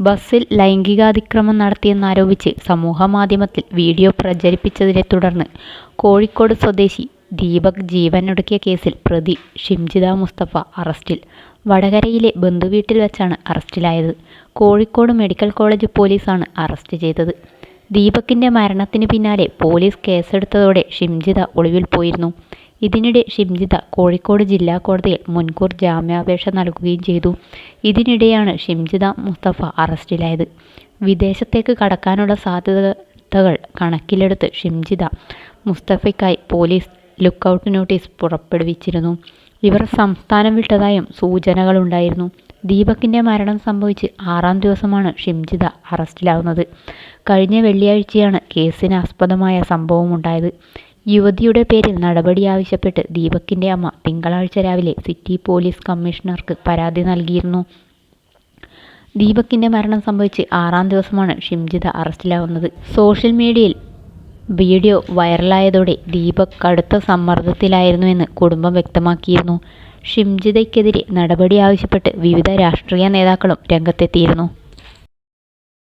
ബസ്സിൽ ലൈംഗികാതിക്രമം നടത്തിയെന്നാരോപിച്ച് സമൂഹമാധ്യമത്തിൽ വീഡിയോ പ്രചരിപ്പിച്ചതിനെ തുടർന്ന് കോഴിക്കോട് സ്വദേശി ദീപക് ജീവനൊടുക്കിയ കേസിൽ പ്രതി ഷിംജിത മുസ്തഫ അറസ്റ്റിൽ. വടകരയിലെ ബന്ധുവീട്ടിൽ വെച്ചാണ് അറസ്റ്റിലായത്. കോഴിക്കോട് മെഡിക്കൽ കോളേജ് പോലീസാണ് അറസ്റ്റ് ചെയ്തത്. ദീപക്കിന്റെ മരണത്തിന് പിന്നാലെ പോലീസ് കേസെടുത്തതോടെ ഷിംജിത ഒളിവിൽ പോയിരുന്നു. ഇതിനിടെ ഷിംജിത കോഴിക്കോട് ജില്ലാ കോടതിയിൽ മുൻകൂർ ജാമ്യാപേക്ഷ നൽകുകയും ചെയ്തു. ഇതിനിടെയാണ് ഷിംജിത മുസ്തഫ അറസ്റ്റിലായത്. വിദേശത്തേക്ക് കടക്കാനുള്ള സാധ്യതകൾ കണക്കിലെടുത്ത് ഷിംജിത മുസ്തഫയ്ക്കായി പോലീസ് ലുക്കൌട്ട് നോട്ടീസ് പുറപ്പെടുവിച്ചിരുന്നു. ഇവർ സംസ്ഥാനം വിട്ടതായും സൂചനകളുണ്ടായിരുന്നു. ദീപകിന്റെ മരണം സംഭവിച്ച് ആറാം ദിവസമാണ് ഷിംജിത അറസ്റ്റിലാവുന്നത്. കഴിഞ്ഞ വെള്ളിയാഴ്ചയാണ് കേസിന് ആസ്പദമായ സംഭവമുണ്ടായത്. യുവതിയുടെ പേരിൽ നടപടി ആവശ്യപ്പെട്ട് ദീപക്കിന്റെ അമ്മ തിങ്കളാഴ്ച രാവിലെ സിറ്റി പോലീസ് കമ്മീഷണർക്ക് പരാതി നൽകിയിരുന്നു. ദീപക്കിന്റെ മരണം സംഭവിച്ച് ആറാം ദിവസമാണ് ഷിംജിത അറസ്റ്റിലാവുന്നത്. സോഷ്യൽ മീഡിയയിൽ വീഡിയോ വൈറലായതോടെ ദീപക് കടുത്ത സമ്മർദ്ദത്തിലായിരുന്നുവെന്ന് കുടുംബം വ്യക്തമാക്കിയിരുന്നു. ഷിംജിതയ്ക്കെതിരെ നടപടി ആവശ്യപ്പെട്ട് വിവിധ രാഷ്ട്രീയ നേതാക്കളും രംഗത്തെത്തിയിരുന്നു.